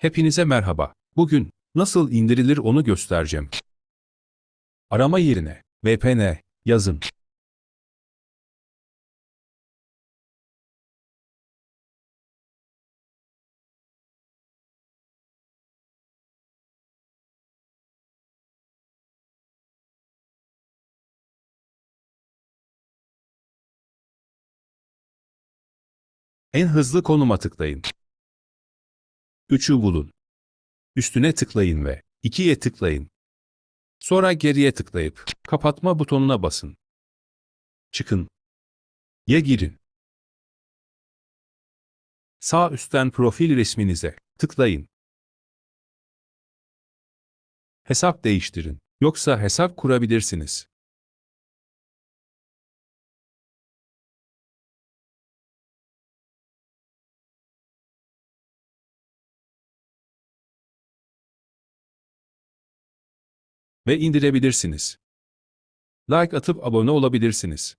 Hepinize merhaba. Bugün nasıl indirilir onu göstereceğim. Arama yerine VPN yazın. En hızlı konuma tıklayın. 3'ü bulun. Üstüne tıklayın ve 2'ye tıklayın. Sonra geriye tıklayıp kapatma butonuna basın. Çıkın. Ya girin. Sağ üstten profil resminize tıklayın. Hesap değiştirin. Yoksa hesap kurabilirsiniz. Ve indirebilirsiniz. Like atıp abone olabilirsiniz.